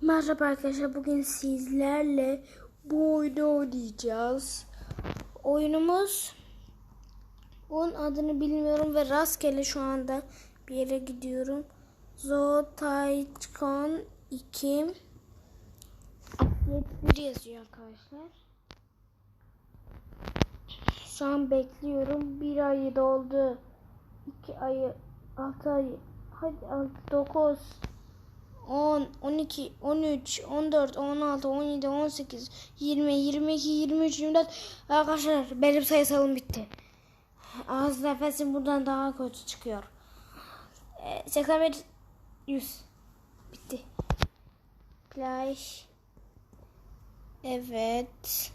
Merhaba arkadaşlar bugün sizlerle bu oyunu oynayacağız. Oyunumuz onun adını bilmiyorum ve rastgele şu anda bir yere gidiyorum. Zootaitkon 2 1 yazıyor arkadaşlar. Şu an bekliyorum. Bir ayı doldu. iki ayı, altı ayı, hadi altı, dokuz, 10, 12, 13, 14, 16, 17, 18, 20, 22, 23, 24. Arkadaşlar benim sayısalım bitti. Ağız nefesim buradan daha kötü çıkıyor. Ee, 81, 100. Bitti. Play. Evet.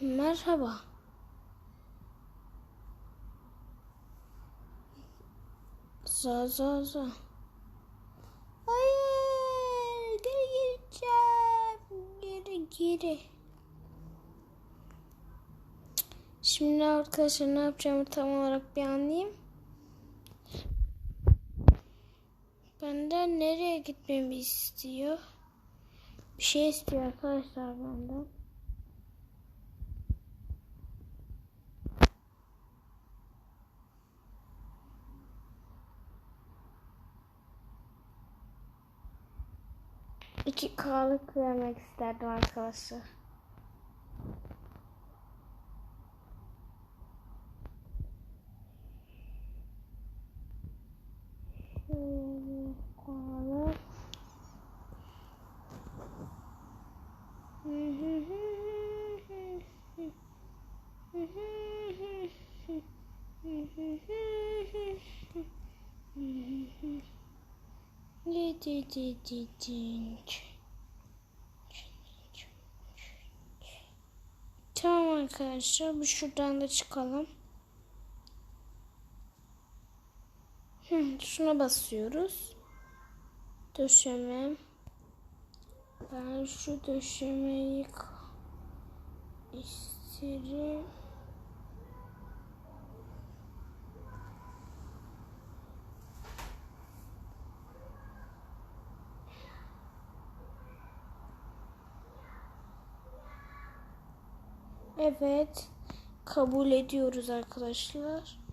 Merhaba. Za za za. Hayır, geri gireceğim. Geri geri. Şimdi arkadaşlar ne yapacağımı tam olarak bir anlayayım. Benden nereye gitmemi istiyor? Bir şey istiyor arkadaşlar benden. İki K'lık vermek isterdim arkadaşlar. Tamam arkadaşlar bir şuradan da çıkalım. Hı, şuna basıyoruz. Döşeme. Ben şu döşemeyi isterim. Evet. Kabul ediyoruz arkadaşlar.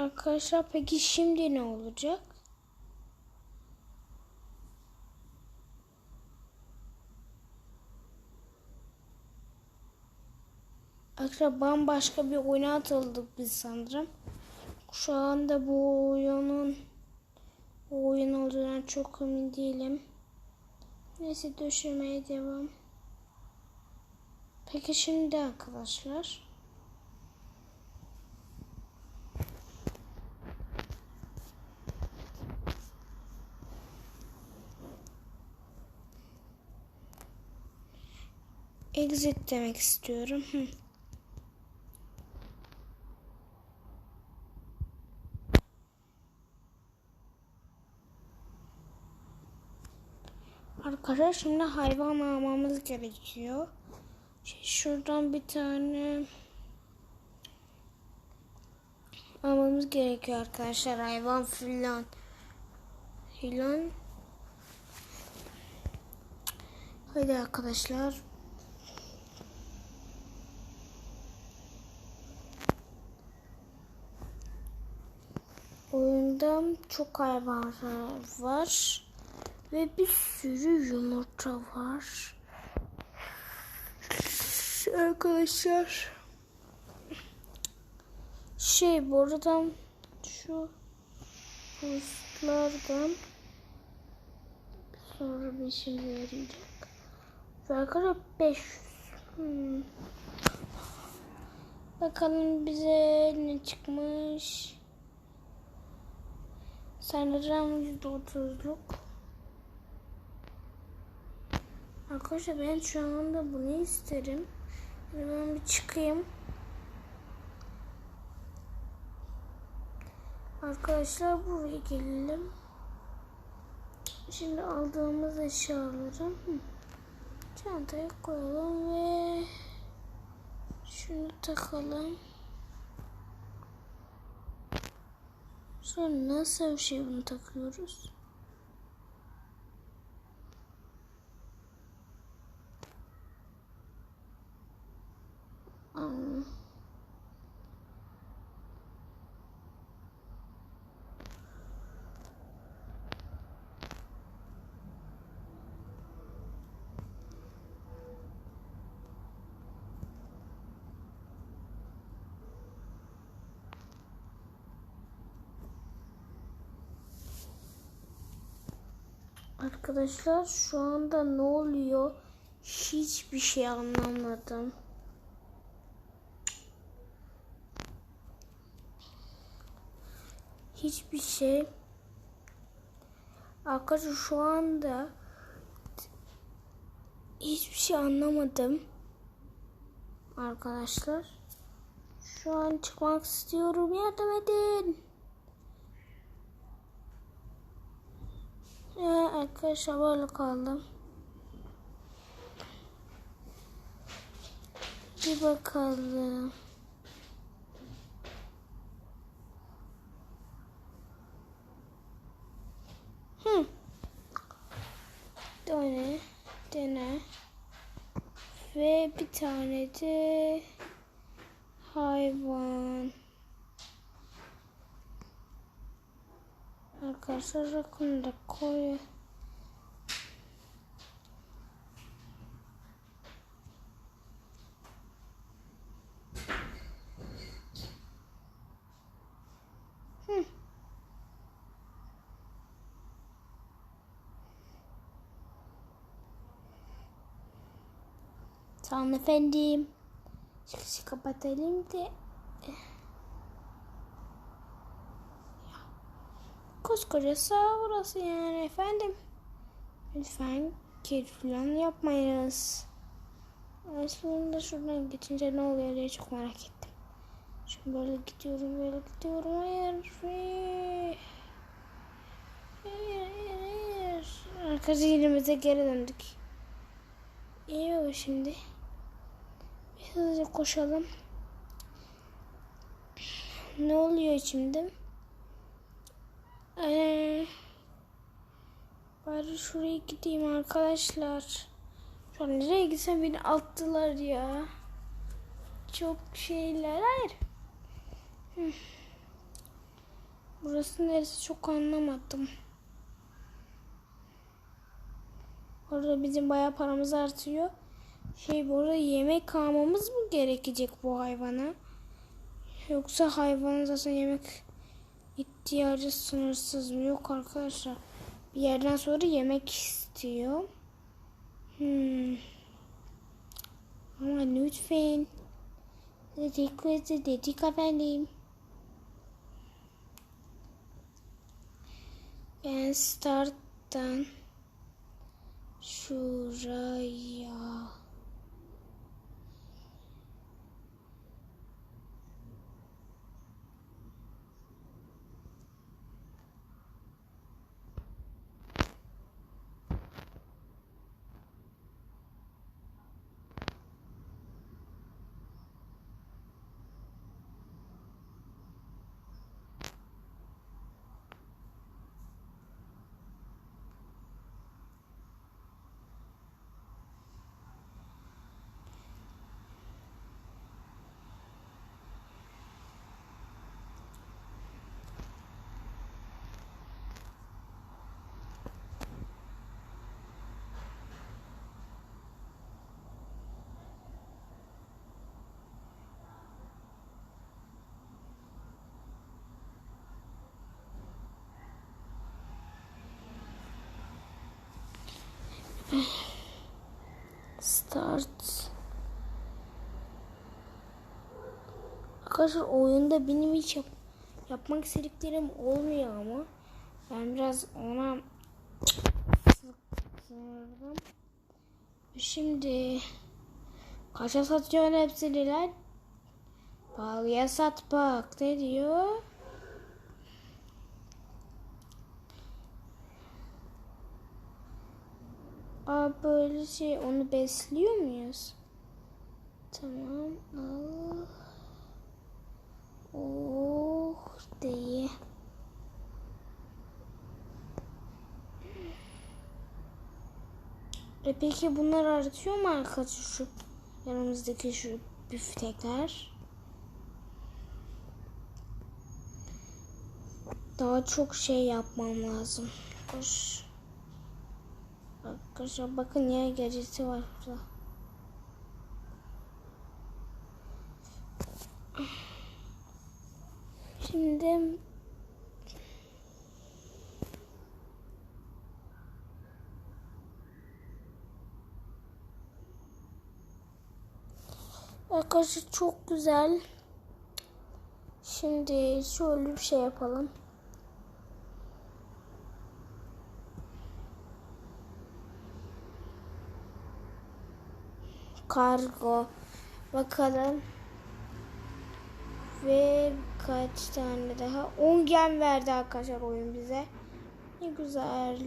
Arkadaşlar peki şimdi ne olacak? Arkadaşlar bambaşka bir oyuna atıldık biz sanırım. Şu anda bu oyunun bu oyun olduğundan çok emin değilim. Neyse döşemeye devam. Peki şimdi arkadaşlar. Exit demek istiyorum. Hı. Arkadaşlar şimdi hayvan almamız gerekiyor. Şey, şuradan bir tane almamız gerekiyor arkadaşlar. Hayvan filan. Filan. Hadi arkadaşlar. Oyunda çok hayvan var. Ve bir sürü yumurta var. Arkadaşlar. Şey buradan şu postlardan sonra bir şey yarayacak. Ve arkadaşlar 500. Hmm. Bakalım bize ne çıkmış. Sanırım %30'luk. Arkadaşlar ben şu anda bunu isterim. Ben bir çıkayım. Arkadaşlar buraya gelelim. Şimdi aldığımız eşyaları çantaya koyalım ve şunu takalım. Sonra nasıl bir şey bunu takıyoruz? Arkadaşlar şu anda ne oluyor? Hiçbir şey anlamadım. Hiçbir şey. Arkadaşlar şu anda hiçbir şey anlamadım. Arkadaşlar şu an çıkmak istiyorum. Yardım edin. Ya arkadaşlar böyle kaldım. Bir bakalım. Hı. Dene, dene. Ve bir tane de hayvan. Arkadaşlar rakunu da koy. Hı. Tamam efendim. Çıkışı kapatalım. Koskoca sağ burası yani efendim. Lütfen kir falan yapmayınız. Aslında şuradan geçince ne oluyor diye çok merak ettim. Şimdi böyle gidiyorum böyle gidiyorum. Hayır. Hayır hayır hayır. Arkadaşlar yerimize geri döndük. İyi baba şimdi. Bir hızlıca koşalım. Ne oluyor şimdi? Ee, bari şuraya gideyim arkadaşlar. Şu an nereye gitsem beni attılar ya. Çok şeyler. Hayır. Hı. Burası neresi çok anlamadım. Orada bizim bayağı paramız artıyor. Şey bu arada yemek almamız mı gerekecek bu hayvana? Yoksa hayvanın zaten yemek ihtiyacı sınırsız mı? Yok arkadaşlar. Bir yerden sonra yemek istiyor. Hmm. Ama lütfen. Teşekkür ederim. Dedik efendim. Ben starttan şuraya Start. Arkadaşlar oyunda benim hiç yap- yapmak istediklerim olmuyor ama ben biraz ona sıkıldım. Şimdi kaça satıyorsun hepsini lan? Pahalıya sat bak. Ne diyor? Aa böyle şey onu besliyor muyuz? Tamam al. Oh diye. E peki bunlar artıyor mu arkadaşlar şu yanımızdaki şu büftekler? Daha çok şey yapmam lazım. Koş. Arkadaşlar bakın ya gecesi var burada. Şimdi Arkadaşlar çok güzel. Şimdi şöyle bir şey yapalım. Kargo. Bakalım. Ve kaç tane daha? 10 gem verdi arkadaşlar oyun bize. Ne güzel.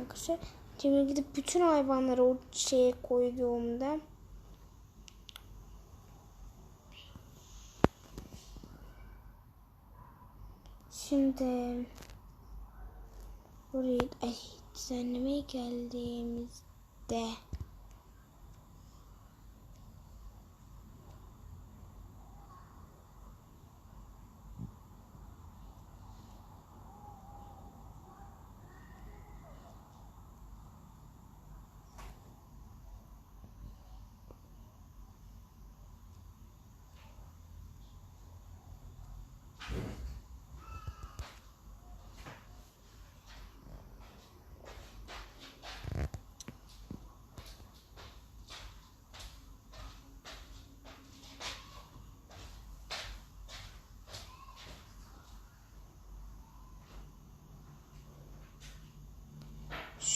Arkadaşlar şimdi gidip bütün hayvanları o şeye koyduğumda Şimdi burayı ay düzenlemeye て。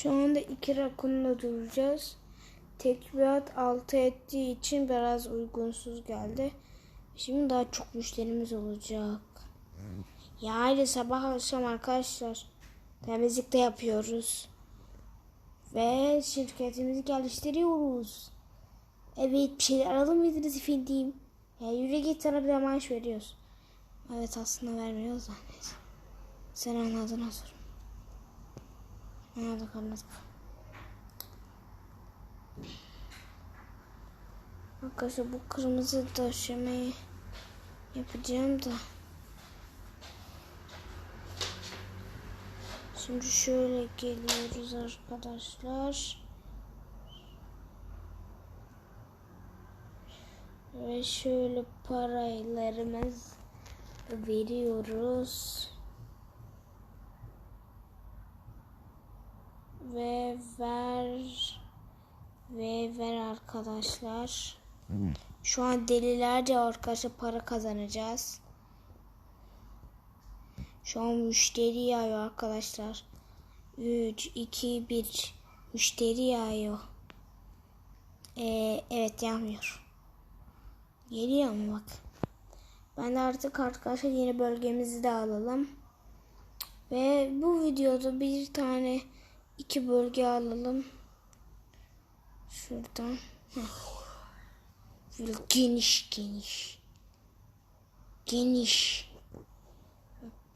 Şu anda iki rakunla duracağız. Tekbiat altı ettiği için biraz uygunsuz geldi. Şimdi daha çok müşterimiz olacak. Yani sabah akşam arkadaşlar temizlik de yapıyoruz. Ve şirketimizi geliştiriyoruz. Evet bir şeyler alır mıydınız efendim? Ya yürü git sana bir de maaş veriyoruz. Evet aslında vermiyoruz da neyse. Sen anladın hazır. Anladık anladık. Arkadaşlar bu kırmızı döşemeyi yapacağım da. Şimdi şöyle geliyoruz arkadaşlar. Ve şöyle paralarımız veriyoruz. ve ver ve ver arkadaşlar. Şu an delilerce arkadaşlar para kazanacağız. Şu an müşteri yağıyor arkadaşlar. 3, 2, 1 müşteri yağıyor. Ee, evet yağmıyor. Geliyor mu bak. Ben de artık arkadaşlar yeni bölgemizi de alalım. Ve bu videoda bir tane iki bölge alalım. Şuradan. Böyle geniş geniş. Geniş.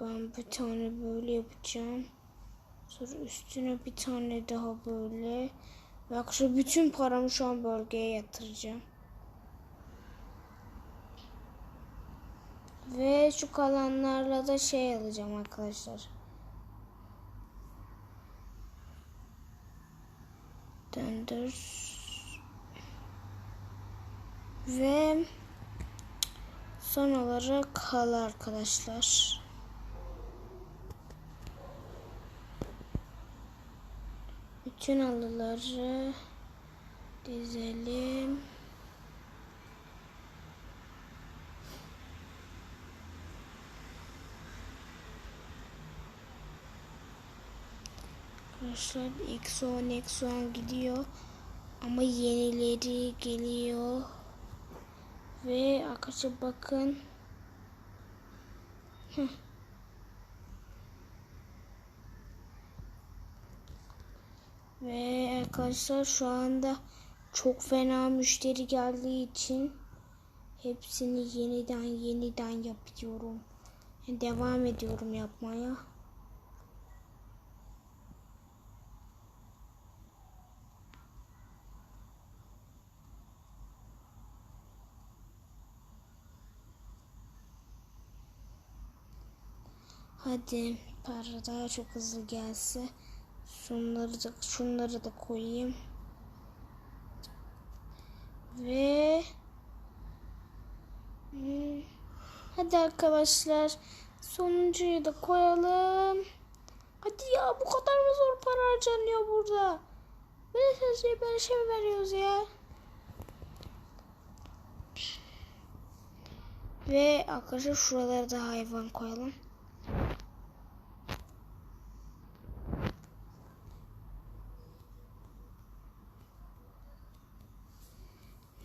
Ben bir tane böyle yapacağım. Sonra üstüne bir tane daha böyle. Bak şu bütün paramı şu an bölgeye yatıracağım. Ve şu kalanlarla da şey alacağım arkadaşlar. Döndür ve son olarak halı arkadaşlar. Bütün halıları dizelim. Arkadaşlar. Exxon Exxon gidiyor. Ama yenileri geliyor. Ve arkadaşlar bakın. Ve arkadaşlar şu anda çok fena müşteri geldiği için hepsini yeniden yeniden yapıyorum. Devam ediyorum yapmaya. Hadi para daha çok hızlı gelse. Şunları da, şunları da koyayım. Ve hadi arkadaşlar sonuncuyu da koyalım. Hadi ya bu kadar mı zor para harcanıyor burada? Böyle sözleri böyle şey mi veriyoruz ya? Ve arkadaşlar şuralara da hayvan koyalım.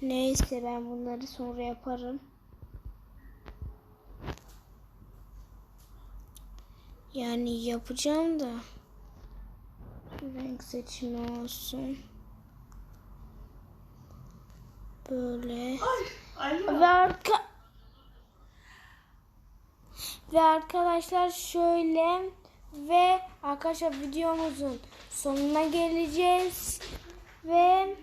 Neyse ben bunları sonra yaparım. Yani yapacağım da renk seçimi olsun. Böyle. Ve arka ve arkadaşlar şöyle ve arkadaşlar videomuzun sonuna geleceğiz ve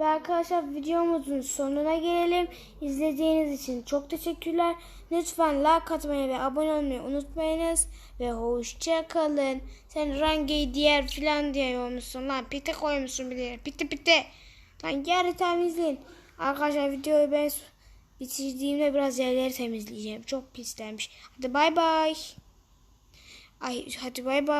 ve arkadaşlar videomuzun sonuna gelelim. İzlediğiniz için çok teşekkürler. Lütfen like atmayı ve abone olmayı unutmayınız. Ve hoşça kalın. Sen rangeyi diğer filan diye olmuşsun lan. Pite koymuşsun bir. Pite pite. Lan geri temizleyin. Arkadaşlar videoyu ben bitirdiğimde biraz yerleri temizleyeceğim. Çok pislenmiş. Hadi bay bay. Ay hadi bay bay.